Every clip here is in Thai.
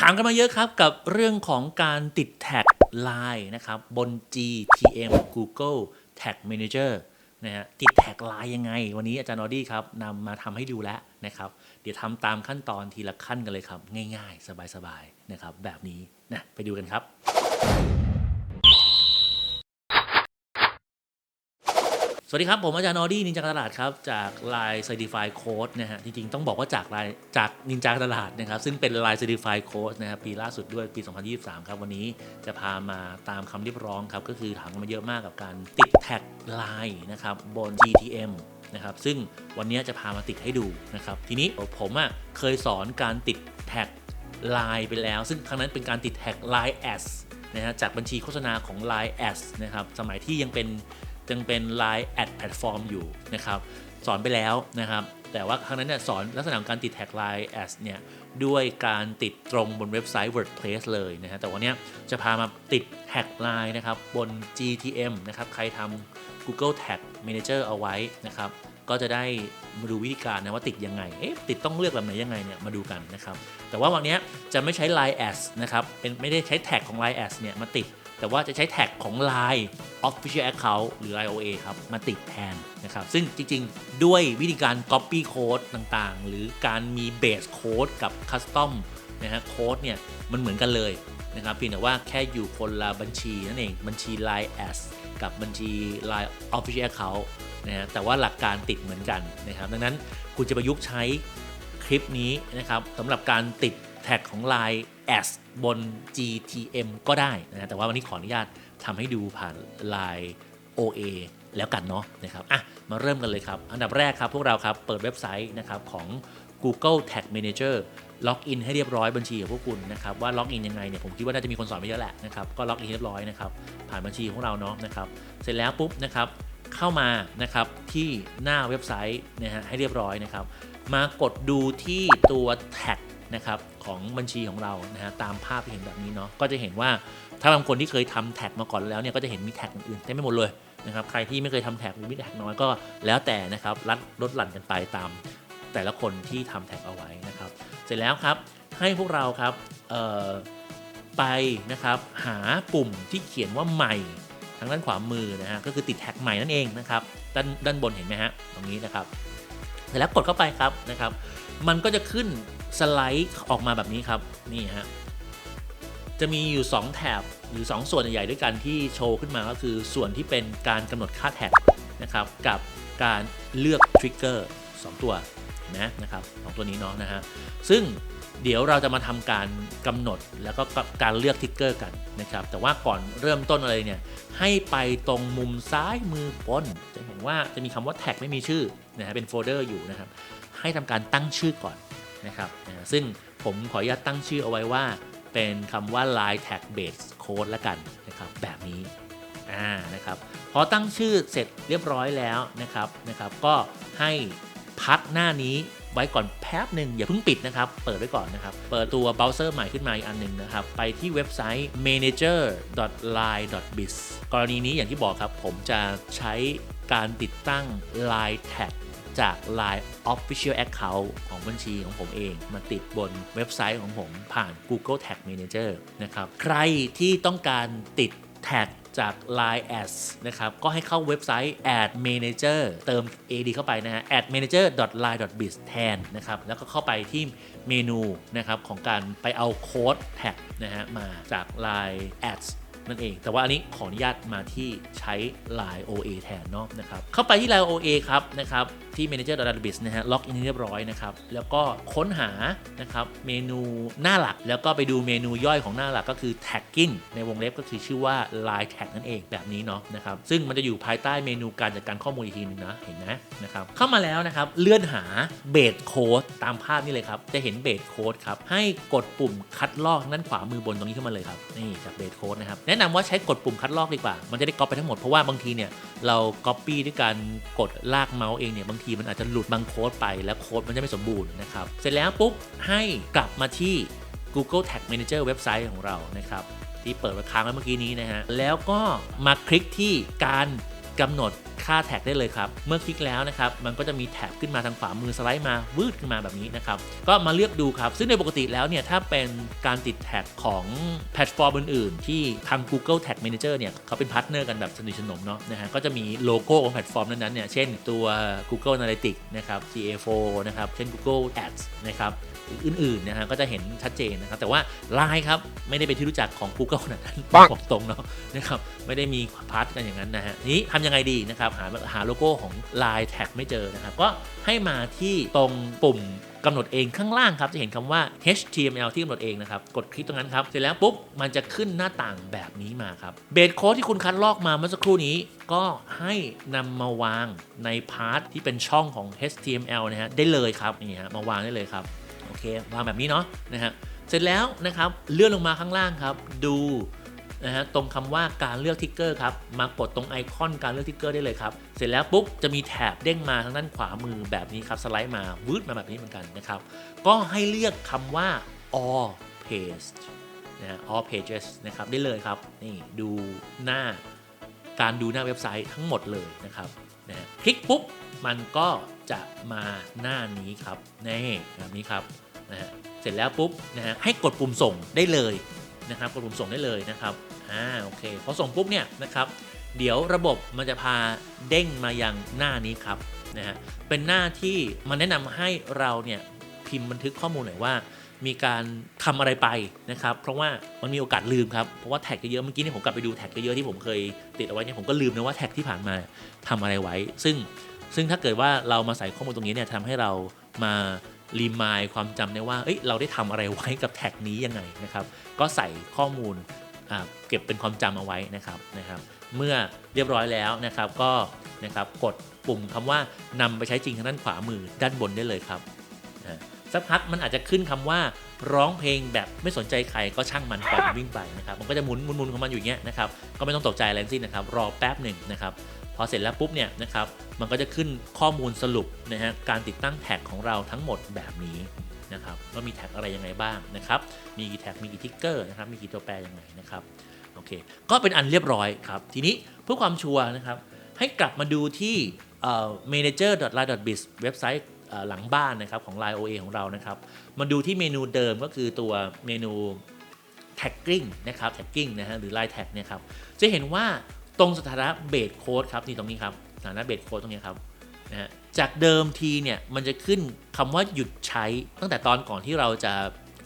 ถามกันมาเยอะครับกับเรื่องของการติดแท็ก Line นะครับบน GTM Google Tag Manager นะฮะติดแท็ก Line ยังไง วันนี้อาจารย์นอดี้ครับนำมาทำให้ดูแล้วนะครับ เดี๋ยวทำตามขั้นตอนทีละขั้นกันเลยครับ ง่ายๆ สบายๆนะครับแบบนี้นะไปดูกันครับ สวัสดีครับ ผมอาจารย์นอดี้นินจากตลาดครับ จาก Line Certified Code นะฮะจริงๆ ต้องบอกว่าจาก Line จากนินจาตลาดนะครับ ซึ่งเป็น Line Certified Code นะครับปีล่าสุดด้วยปี 2023 ครับวันนี้จะพามาตามคำเรียกร้องครับ ก็คือถามกันมาเยอะมากกับการติดแท็ก Line นะครับบน GTM นะครับซึ่งวันนี้จะพามาติดให้ดูนะครับทีนี้ผมอะเคยสอนการติดแท็ก Line ไปแล้ว ซึ่งครั้งนั้นเป็นการติดแท็ก Line Ads นะฮะจากบัญชีโฆษณาของ Line Ads นะครับสมัยที่ยังเป็น ยังเป็น Line Ad Platform อยู่นะครับสอนไปแล้วนะครับ แต่ว่าครั้งนั้นเนี่ยสอนลักษณะของการติดแท็ก Line Ads เนี่ยด้วยการติดตรงบนเว็บไซต์ WordPress เลยนะฮะแต่วันนี้จะพามาติดแท็ก Line นะครับบน GTM นะครับใครทำ Google Tag Manager เอาไว้นะครับก็จะได้มาดูวิธีการนะว่าติดยังไง เอ๊ะติดต้องเลือกแบบไหนยังไงเนี่ยมาดูกันนะครับ แต่ว่าวันนี้จะไม่ใช้ Line Ads นะครับ เป็นไม่ได้ใช้แท็กของ Line Ads เนี่ยมาติด แต่ว่าจะใช้แท็กของ Line Official Account หรือ IOA ครับมาติดแทนนะครับ ซึ่งจริงๆ ด้วยวิธีการ Copy Code ต่างๆ หรือการมี Base Code กับ Custom นะฮะโค้ดเนี่ยมันเหมือนกันเลยนะครับเพียงแต่ว่าแค่อยู่คนละบัญชีนั่นเองบัญชี Line S กับบัญชี Line Official Account นะฮะแต่ว่าหลักการติดเหมือนกันนะครับ ดังนั้นคุณจะประยุกต์ใช้คลิปนี้นะครับสำหรับการติด แท็กของ Line Ads บน GTM ก็ได้นะฮะแต่ว่าวันนี้ขออนุญาตทำให้ดูผ่าน Line OA แล้วกันเนาะนะครับอะมาเริ่มกันเลยครับ อันดับแรกครับพวกเราครับ เปิดเว็บไซต์นะครับของ Google Tag Manager ล็อกอินให้เรียบร้อยบัญชีของพวกคุณนะครับว่าล็อกอินยังไงเนี่ยผมคิดว่าน่าจะมีคนสอนไปเยอะแหละนะครับก็ล็อกอินเรียบร้อยนะครับผ่านบัญชีของเราเนาะนะครับเสร็จแล้วปุ๊บนะครับเข้ามานะครับที่หน้าเว็บไซต์นะฮะให้เรียบร้อยนะครับมากดดูที่ตัวแท็ก นะครับของบัญชีของเรานะฮะตามภาพที่เห็นแบบนี้เนาะก็จะเห็นว่าถ้าบางคนที่เคยทำแท็กมาก่อนแล้วเนี่ยก็จะเห็นมีแท็กอื่นๆเต็มไปหมดเลยนะครับใครที่ไม่เคยทำแท็กหรือมีแท็กน้อยก็แล้วแต่นะครับลัดลดหลั่นกันไปตามแต่ละคนที่ทำแท็กเอาไว้นะครับ เสร็จแล้วครับให้พวกเราครับไปนะครับหาปุ่มที่เขียนว่าใหม่ทางด้านขวามือนะฮะก็คือติดแท็กใหม่นั่นเองนะครับด้านด้านบนเห็นไหมฮะตรงนี้นะครับ เสร็จแล้วกดเข้าไปครับนะครับ มันก็จะขึ้นสไลด์ออกมาแบบนี้ครับนี่ฮะจะมีอยู่ 2 แถบหรือ 2 ส่วนใหญ่ๆด้วยกันที่โชว์ขึ้นมาก็คือส่วนที่เป็นการกำหนดค่าแท็กนะครับกับการเลือกทริกเกอร์2ตัวนะนะครับสองตัวนี้เนาะนะฮะซึ่ง เดี๋ยวเราจะมาทำการกำหนดแล้วก็การเลือกทิกเกอร์กันนะครับ แต่ว่าก่อนเริ่มต้นอะไรเนี่ย ให้ไปตรงมุมซ้ายมือบน จะเห็นว่าจะมีคำว่าแท็กไม่มีชื่อนะฮะเป็นโฟลเดอร์อยู่นะครับ ให้ทำการตั้งชื่อก่อนนะครับ ซึ่งผมขออนุญาตตั้งชื่อเอาไว้ว่า เป็นคำว่า line tag base code ละกันนะครับ แบบนี้อ่านะครับพอตั้งชื่อเสร็จเรียบร้อยแล้วนะครับนะครับ ก็ให้ พักหน้านี้ไว้ก่อนแป๊บหนึ่งอย่าเพิ่งปิดนะครับ เปิดไว้ก่อนนะครับ เปิดตัวเบราว์เซอร์ใหม่ขึ้นมาอีกอันหนึ่งนะครับ ไปที่เว็บไซต์ manager.line.biz กรณีนี้อย่างที่บอกครับ ผมจะใช้การติดตั้ง Line Tag จาก Line Official Account ของบัญชีของผมเอง มาติดบนเว็บไซต์ของผมผ่าน Google Tag Manager นะครับ ใครที่ต้องการติด แท็กจาก Line Ads นะครับ ก็ให้เข้าเว็บไซต์ Ad Manager เติม ad เข้าไปนะฮะ ad manager line biz แทนนะครับ แล้วก็เข้าไปที่เมนูนะครับของการไปเอาโค้ดแท็กนะฮะมาจาก Line Ads นั่นเอง แต่ว่าอันนี้ขออนุญาตมาที่ใช้ Line OA แทนเนาะนะครับ เข้าไปที่ Line OA ครับนะครับ ที่ Manager Database นะฮะล็อกอินเรียบร้อยนะครับ แล้วก็ค้นหานะครับเมนูหน้าหลัก แล้วก็ไปดูเมนูย่อยของหน้าหลักก็คือ Tagging ในวงเล็บก็คือชื่อว่า Line Tag นั่นเองแบบนี้เนาะนะครับซึ่งมันจะอยู่ภายใต้เมนูการจัดการข้อมูลอีกทีหนึงนะเห็นไหมนะครับเข้ามาแล้วนะครับเลื่อนหาเบสโค้ดตามภาพนี่เลยครับจะเห็นเบสโค้ดครับให้กดปุ่มคัดลอกด้นขวามือบนตรงนี้ขึ้นมาเลยครับนี่จากเบสโค้ดนะครับแนะนำว่าใช้กดปุ่มคัดลอกดีกว่า มันจะได้ก๊อปไปทั้งหมด เพราะว่าบางทีเนี่ยเราก๊อปปี้ด้วยการกดลากเมาส์เองเนี่ยบางทีมันอาจจะหลุดบางโค้ดไปแล้วโค้ดมันจะไม่สมบูรณ์นะครับ เสร็จแล้วปุ๊บให้กลับมาที่ Google Tag Manager เว็บไซต์ของเรานะครับที่เปิดไว้ค้างไว้เมื่อกี้นี้นะฮะแล้วก็มาคลิกที่การกำหนด ค่าแท็กได้เลยครับ เมื่อคลิกแล้วนะครับ มันก็จะมีแท็บขึ้นมาทางขวามือสไลด์มาวืดขึ้นมาแบบนี้นะครับ ก็มาเลือกดูครับ ซึ่งในปกติแล้วเนี่ย ถ้าเป็นการติดแท็กของแพลตฟอร์มอื่นๆ ที่ทาง Google Tag Manager เนี่ยเขาเป็นพาร์ทเนอร์กันแบบสนิทสนมเนาะนะฮะ ก็จะมีโลโก้ของแพลตฟอร์มนั้นๆเนี่ย เช่นตัว Google Analytics นะครับ GA4 นะครับ เช่น Google Ads นะครับอื่นๆนะฮะก็จะเห็นชัดเจนนะครับ แต่ว่า Line ครับ ไม่ได้เป็นที่รู้จักของ Google ขนาดนั้นปังบอกตรงเนาะนะครับไม่ได้มีพาร์ทกันอย่างนั้นนะฮะทีนี้ทำยังไงดีนะครับหาหาโลโก้ของ Line Tag ไม่เจอนะครับ ก็ให้มาที่ตรงปุ่มกำหนดเองข้างล่างครับ จะเห็นคำว่า HTML ที่กำหนดเองนะครับ กดคลิกตรงนั้นครับ เสร็จแล้วปุ๊บ มันจะขึ้นหน้าต่างแบบนี้มาครับเบสโค้ดที่คุณคัดลอกมาเมื่อสักครู่นี้ ก็ให้นำมาวางในพาร์ทที่เป็นช่องของ HTML นะฮะได้เลยครับนี่ฮะมาวางได้เลยครับโอเควางแบบนี้เนาะนะฮะเสร็จแล้วนะครับเลื่อนลงมาข้างล่างครับ ดู นะฮะตรงคำว่าการเลือกทิกเกอร์ครับมากดตรงไอคอนการเลือกทิกเกอร์ได้เลยครับ เสร็จแล้วปุ๊บจะมีแถบเด้งมาทางด้านขวามือแบบนี้ครับสไลด์มาวืดมาแบบนี้เหมือนกันนะครับ ก็ให้เลือกคำว่า all page นะฮะ all pages นะครับได้เลยครับนี่ดูหน้าการดูหน้าเว็บไซต์ทั้งหมดเลยนะครับนะฮะคลิกปุ๊บมันก็จะมาหน้านี้ครับนี่แบบนี้ครับนะฮะเสร็จแล้วปุ๊บนะฮะให้กดปุ่มส่งได้เลย นะครับกดปุ่มส่งได้เลยนะครับอ่าโอเคพอส่งปุ๊บเนี่ยนะครับเดี๋ยวระบบมันจะพาเด้งมายังหน้านี้ครับนะฮะเป็นหน้าที่มันแนะนำให้เราเนี่ยพิมพ์บันทึกข้อมูลหน่อยว่า มีการทำอะไรไปนะครับ เพราะว่ามันมีโอกาสลืมครับ เพราะว่าแท็กเยอะเมื่อกี้เนี่ยผมกลับไปดูแท็กเยอะที่ผมเคยติดเอาไว้เนี่ยผมก็ลืมนะว่าแท็กที่ผ่านมาทำอะไรไว้ ซึ่งซึ่งถ้าเกิดว่าเรามาใส่ข้อมูลตรงนี้เนี่ยทำให้เรามา รีมายความจำได้ว่าเอ้ยเราได้ทำอะไรไว้กับแท็กนี้ยังไงนะครับ ก็ใส่ข้อมูลเก็บเป็นความจำเอาไว้นะครับนะครับ เมื่อเรียบร้อยแล้วนะครับก็นะครับกดปุ่มคำว่านำไปใช้จริงทางด้านขวามือด้านบนได้เลยครับนะ สักพักมันอาจจะขึ้นคำว่าร้องเพลงแบบไม่สนใจใครก็ช่างมันปล่อยมันวิ่งไปนะครับมันก็จะหมุนหมุนหมุนของมันอยู่เงี้ยนะครับก็ไม่ต้องตกใจอะไรทั้งสิ้นนะครับรอแป๊บหนึ่งนะครับพอเสร็จแล้วปุ๊บเนี่ยนะครับมันก็จะขึ้นข้อมูลสรุปนะฮะการติดตั้งแท็กของเราทั้งหมดแบบนี้นะครับว่ามีแท็กอะไรยังไงบ้างนะครับมีกี่แท็กมีกี่ทิกเกอร์นะครับมีกี่ตัวแปรยังไงนะครับโอเคก็เป็นอันเรียบร้อยครับทีนี้เพื่อความชัวร์นะครับให้กลับมาดูที่ manager.line.biz เว็บไซต์ หลังบ้านนะครับของ Line OA ของเรานะครับมาดูที่เมนูเดิมก็คือตัวเมนู tagging นะครับ tagging นะฮะหรือ line tag เนี่ยครับจะเห็นว่าตรงสถานะเบสโค้ดครับนี่ตรงนี้ครับสถานะเบสโค้ดตรงนี้ครับนะฮะจากเดิมทีเนี่ยมันจะขึ้นคำว่าหยุดใช้ตั้งแต่ตอนก่อนที่เราจะ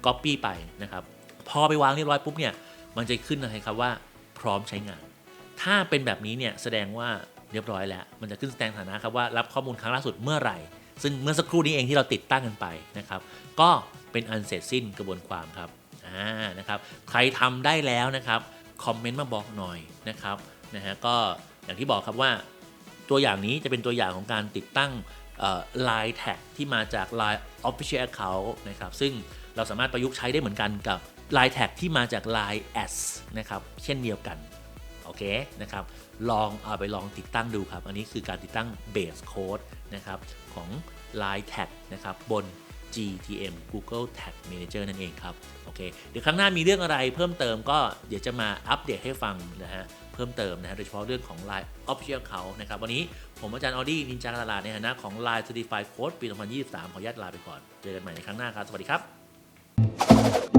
copy ไปนะครับพอไปวางเรียบร้อยปุ๊บเนี่ยมันจะขึ้นอะไรครับว่าพร้อมใช้งาน ถ้าเป็นแบบนี้เนี่ยแสดงว่าเรียบร้อยแล้ว มันจะขึ้นแสดงฐานะครับว่ารับข้อมูลครั้งล่าสุดเมื่อไหร่ ซึ่งเมื่อสักครู่นี้เองที่เราติดตั้งกันไปนะครับ ก็เป็นอันเสร็จสิ้นกระบวนความครับอ่านะครับ ใครทำได้แล้วนะครับคอมเมนต์มาบอกหน่อยนะครับนะฮะก็อย่างที่บอกครับว่าตัวอย่างนี้จะเป็นตัวอย่างของการติดตั้งเอ่อ Line Tag ที่มาจาก Line Official Account นะครับ ซึ่งเราสามารถประยุกต์ใช้ได้เหมือนกันกับ Line Tag ที่มาจาก Line S นะครับ เช่นเดียวกัน โอเคนะครับ ลองเอาไปลองติดตั้งดูครับ อันนี้คือการติดตั้ง Base Code นะครับ ของ Line Tag นะครับบน GTM Google Tag Manager นั่นเองครับโอเคเดี๋ยวครั้งหน้ามีเรื่องอะไรเพิ่มเติมก็เดี๋ยวจะมาอัปเดตให้ฟังนะฮะเพิ่มเติมนะฮะโดยเฉพาะเรื่องของ Line Official เขานะครับวันนี้ผมอาจารย์ออดี้นินจาตลาดในฐานะของ Line Certified Code ปี 2023 ขออนุญาตลาไปก่อน เจอกันใหม่ในครั้งหน้าครับ สวัสดีครับ